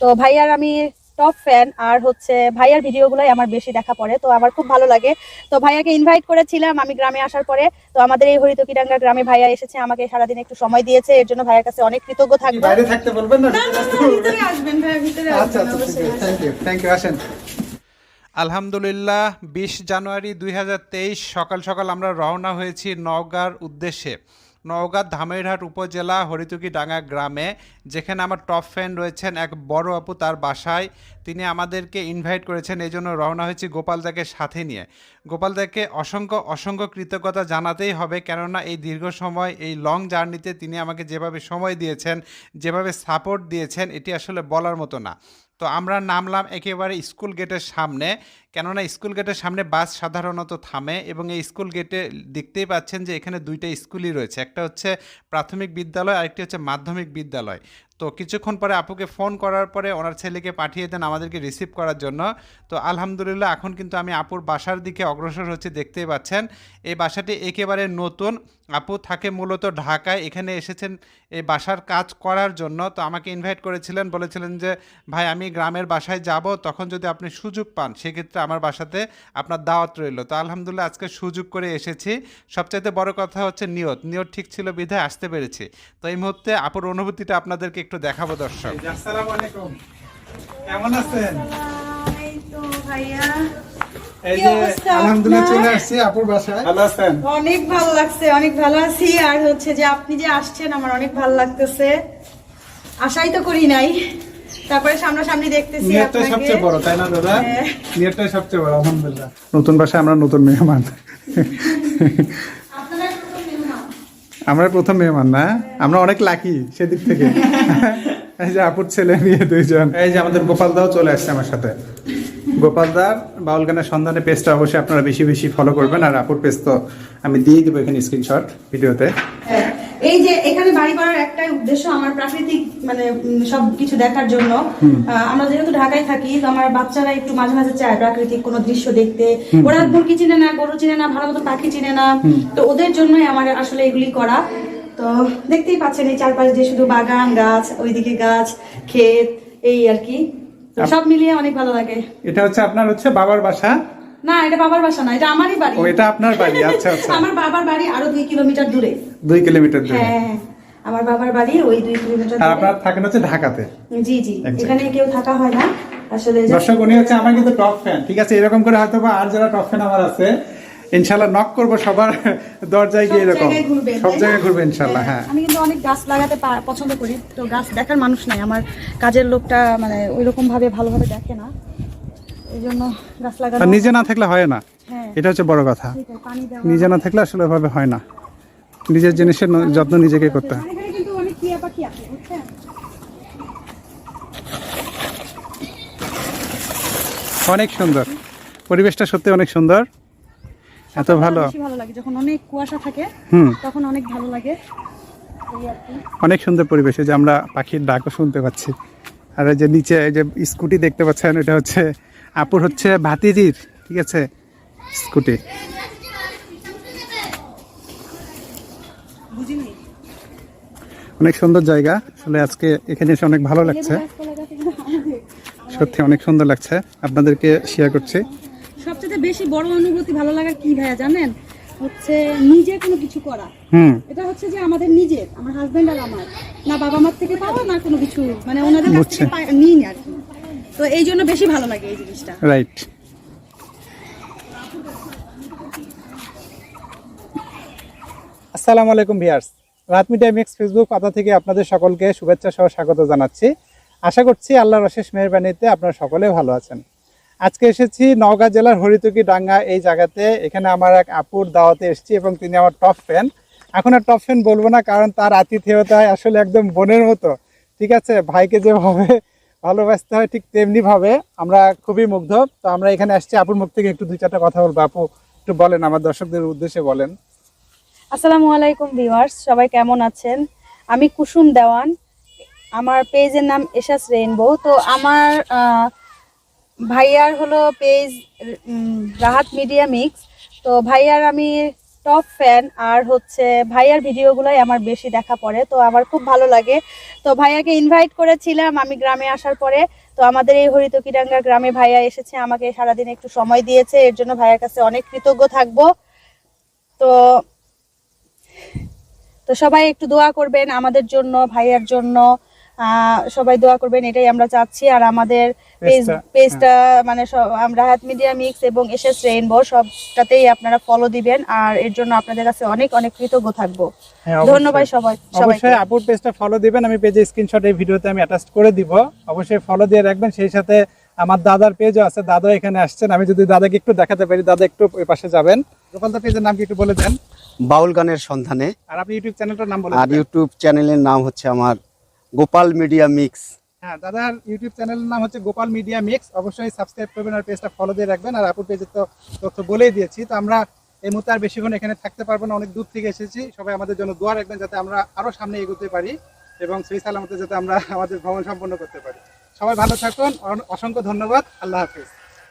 তো ভাইয়ার আমি টপ ফ্যান আর হচ্ছে ভাইয়ার ভিডিওগুলোই আমার বেশি দেখা পড়ে তো আমার খুব ভালো লাগে। তো ভাইয়াকে ইনভাইট করেছিলাম আমি গ্রামে আসার পরে তো আমাদের এই হরিতকিডাঙ্গা গ্রামে ভাইয়া এসেছে আমাকে সারাদিন একটু সময় দিয়েছে এর জন্য ভাইয়ার কাছে অনেক কৃতজ্ঞ থাকব। বাইরে থাকতে বলবেন না? ভিতরে আসবেন ভাইয়া ভিতরে আচ্ছা আচ্ছা থ্যাংক ইউ থ্যাংক ইউ আসেন। আলহামদুলিল্লাহ বিশ জানুয়ারি দুই হাজার তেইশ সকাল সকাল আমরা রওনা হয়েছি নওগাঁর উদ্দেশ্যে। নওগাঁ ধামেরহাট উপজেলা হরিতুকি ডাঙ্গা গ্রামে, যেখানে আমার টপ ফ্যান রয়েছেন এক বড় আপু তার বাসায়। তিনি আমাদেরকে ইনভাইট করেছেন, এই জন্য রওনা হয়েছি গোপালদাকে সাথে নিয়ে। গোপালদাকে অসংখ্য অসংখ্য কৃতজ্ঞতা জানাতেই হবে, কেননা এই দীর্ঘ সময়, এই লং জার্নিতে তিনি আমাকে যেভাবে সময় দিয়েছেন, যেভাবে সাপোর্ট দিয়েছেন, এটি আসলে বলার মতো না। তো আমরা নামলাম একেবারে স্কুল গেটের সামনে। কেননা স্কুল গেটের সামনে বাস সাধারণত থামে এবং এই স্কুল গেটে দেখতেই পাচ্ছেন যে এখানে দুইটা স্কুলই রয়েছে। একটা হচ্ছে প্রাথমিক বিদ্যালয়, আরেকটি হচ্ছে মাধ্যমিক বিদ্যালয়। তো কিছুক্ষণ পরে আপুকে ফোন করার পরে ওনার ছেলেকে পাঠিয়ে দেন আমাদেরকে রিসিভ করার জন্য। তো আলহামদুলিল্লাহ, এখন কিন্তু আমি আপুর বাসার দিকে অগ্রসর হচ্ছে, দেখতেই পাচ্ছেন। এই বাসাটি একেবারে নতুন। আপু থাকে মূলত ঢাকায়, এখানে এসেছেন এই বাসার কাজ করার জন্য। তো আমাকে ইনভাইট করেছিলেন, বলেছিলেন যে, ভাই, আমি গ্রামের বাসায় যাব, তখন যদি আপনি সুযোগ পান, সেক্ষেত্রে আমার বাসাতে আপনার দাওয়াত রইল। তো আলহামদুলিল্লাহ, আজকে সুযোগ করে এসেছি। সবচাইতে বড় কথা হচ্ছে নিয়ত। নিয়ত ঠিক ছিল বিধায় আসতে পেরেছি। তো এই মুহূর্তে আপুর অনুভূতিটা আপনাদেরকে একটু দেখাবো দর্শক। আসসালামু আলাইকুম। কেমন আছেন? ভাইয়া। এই যে আলহামদুলিল্লাহ চলে আসছি আপুর বাসায়। ভালো আছেন? অনেক ভালো লাগছে অনেক ভালো আছি। আর হচ্ছে যে আপনি যে আসছেন আমার অনেক ভালো লাগতেছে। আশাই তো করি নাই। তারপরে সামনাসামনি দেখতেছি আপনাকে। সবচেয়ে বড় তাই না দাদা? হ্যাঁ। নিয়তটাই সবচেয়ে বড় আলহামদুলিল্লাহ। নতুন বাসায় আমরা নতুন মেহমান। আমরা প্রথম মেহমান না? আমরা অনেক লাকি সেদিক থেকে। এই যে আপুর ছেলে নিয়ে দুইজন। এই যে আমাদের গোপাল দাও চলে আসছে আমার সাথে। গোপাল দার বাউল গানের সন্ধানে পেজটা অবশ্যই আপনারা বেশি বেশি ফলো করবেন আর আপুর পেজ তো আমি দিয়ে দেবো এখানে স্ক্রিনশট ভিডিওতে। এই যে এখানে বাড়ি করার একটাই উদ্দেশ্য আমার প্রাকৃতিক মানে সব কিছু দেখার জন্য। আমরা যেহেতু ঢাকায় থাকি তো আমার বাচ্চারা একটু মাঝে মাঝে চায় প্রাকৃতিক কোনো দৃশ্য দেখতে। ওরা মুরগি চিনে না গরু চিনে না ভালো মতো পাখি চিনে না। তো ওদের জন্যই আমার আসলে এগুলি করা। তো দেখতেই পাচ্ছেন এই চারপাশ দিয়ে শুধু বাগান গাছ ওইদিকে গাছ ক্ষেত এই আর কি। সব মিলিয়ে অনেক ভালো লাগে। এটা হচ্ছে আপনার হচ্ছে বাবার বাসা। না এটা বাবার বাসা না এটা আমারই বাড়ি। ও এটা আপনার বাড়ি আচ্ছা আচ্ছা। আমার বাবার বাড়ি আরও দুই কিলোমিটার দূরে। দুই কিলোমিটার দূরে। হ্যাঁ হ্যাঁ। আমার বাবার বাড়ি ওই দুই কিলোমিটার আর আপনার থাকেন হচ্ছে ঢাকাতে? জি জি এখানে কেউ থাকা হয় না। আসলে দর্শক উনি হচ্ছে আমার কিন্তু টপ ফ্যান ঠিক আছে? এরকম করে হয়তো আর যারা টপ ফ্যান আমার আছে ইনশাল্লাহ নক করব সবার দরজায় গিয়ে এরকম। সব জায়গায় ঘুরবে ইনশাল্লাহ হ্যাঁ আমি কিন্তু অনেক গাছ লাগাতে পছন্দ করি তো গাছ দেখার মানুষ নাই। আমার কাজের লোকটা মানে ওই রকম ভাবে ভালোভাবে দেখে না। এই জন্য গাছ লাগানো আর নিজে না থাকলে হয় না। হ্যাঁ। এটা হচ্ছে বড় কথা। নিজে না থাকলে আসলে ওইভাবে হয় না। নিজের জিনিসের যত্ন নিজেকে করতে হয়। অনেক সুন্দর। পরিবেশটা সত্যি অনেক সুন্দর। এত ভালো। বেশি ভালো লাগে যখন অনেক কুয়াশা থাকে হুম। তখন অনেক ভালো লাগে। সুন্দর পরিবেশে যে আমরা পাখির ডাকও শুনতে পাচ্ছি। আর যে নিচে যে স্কুটি দেখতে পাচ্ছেন এটা হচ্ছে আপুর হচ্ছে ভাতিজির ঠিক আছে স্কুটি। অনেক সুন্দর জায়গা। আসলে আজকে এখানে এসে অনেক ভালো লাগছে। সত্যি অনেক সুন্দর লাগছে। আপনাদেরকে শেয়ার করছি। সবচেয়ে বেশি বড় অনুভূতি ভালো লাগার কি ভাইয়া জানেন? হচ্ছে নিজে কোনো কিছু করা। হুম। এটা হচ্ছে যে আমাদের নিজের আমার হাজবেন্ড আর আমার। না বাবা মার থেকে পাওয়া না কোনো কিছু মানে ওনাদের কাছ থেকে নিই না তো এই জন্য বেশি ভালো লাগে এই জিনিসটা। রাইট আসসালামু আলাইকুম ভিয়ার্স। রাত মিডিয়া ফেসবুক পাতা থেকে আপনাদের সকলকে শুভেচ্ছা সহ স্বাগত জানাচ্ছি। আশা করছি আল্লাহর অশেষ মেহরবানিতে আপনারা সকলে ভালো আছেন। আজকে এসেছি নওগাঁ জেলার হরিতকি ডাঙ্গা এই জায়গাতে। এখানে আমার এক আপুর দাওয়াতে এসেছি এবং তিনি আমার টপ ফ্যান এখন আর টপ ফ্যান বলব না, কারণ তার আতিথেয়তায় আসলে একদম বোনের মতো। ঠিক আছে? ভাইকে যেভাবে ভালোবাসতে হয় ঠিক তেমনি ভাবে আমরা খুবই মুগ্ধ। তো আমরা এখানে আসছি আপুর মুখ থেকে একটু দুই চারটা কথা বলব। আপু, একটু বলেন, আমার দর্শকদের উদ্দেশ্যে বলেন। আসসালামু আলাইকুম ভিউয়ার্স, সবাই কেমন আছেন? আমি কুসুম দেওয়ান, আমার পেজের নাম এশাস রেইনবো। তো আমার ভাইয়ার হলো পেজ রাহাত মিডিয়া মিক্স। তো ভাইয়ার আমি টপ ফ্যান আর হচ্ছে ভাইয়ার ভিডিওগুলোই আমার বেশি দেখা পড়ে, তো আমার খুব ভালো লাগে। তো ভাইয়াকে ইনভাইট করেছিলাম আমি গ্রামে আসার পরে, তো আমাদের এই হরিতকিডাঙ্গা গ্রামে ভাইয়া এসেছে, আমাকে সারাদিন একটু সময় দিয়েছে, এর জন্য ভাইয়ার কাছে অনেক কৃতজ্ঞ থাকব। তো তো সবাই একটু দোয়া করবেন আমাদের জন্য, ভাইয়ার জন্য। সবাই দোয়া করবেন এটাই আমরা চাচ্ছি। আর আমাদের পেজ পেজটা, পেজটা মানে সব আমরা হাত মিডিয়া মিক্স এবং এসএস রেইনবো সবটাতেই আপনারা ফলো দিবেন। আর এর জন্য আপনাদের কাছে অনেক অনেক কৃতজ্ঞ থাকব। হ্যাঁ, অবশ্যই। ধন্যবাদ সবাই অবশ্যই আপুর পেজটা ফলো দিবেন। আমি পেজে স্ক্রিনশট এই ভিডিওতে আমি অ্যাটাচ করে দিব। অবশ্যই ফলো দিয়ে রাখবেন। সেই সাথে আমার দাদার পেজও আছে। দাদা এখানে আসছেন। আমি যদি দাদাকে একটু দেখাতে পারি দাদা একটু ওই পাশে যাবেন। গোপালদা পেজের নাম কি একটু বলে দেন? বাউল গানের সন্ধানে। আর আপনি ইউটিউব চ্যানেলটার নাম বলে আর ইউটিউব চ্যানেলের নাম হচ্ছে আমার গোপাল মিডিয়া মিক্স। হ্যাঁ দাদার ইউটিউব চ্যানেলের নাম হচ্ছে গোপাল মিডিয়া মিক্স। অবশ্যই সাবস্ক্রাইব করবেন আর পেজটা ফলো দিয়ে রাখবেন। আর আপুর পেজের তো তথ্য বলেই দিয়েছি। তো আমরা এই মুহূর্তে আর বেশিক্ষণ এখানে থাকতে পারব না। অনেক দূর থেকে এসেছি। সবাই আমাদের জন্য দোয়া রাখবেন যাতে আমরা আরও সামনে এগোতে পারি এবং সেই সালামতে যাতে আমরা আমাদের ভ্রমণ সম্পন্ন করতে পারি। সবাই ভালো থাকুন। অসংখ্য ধন্যবাদ। আল্লাহ হাফিজ।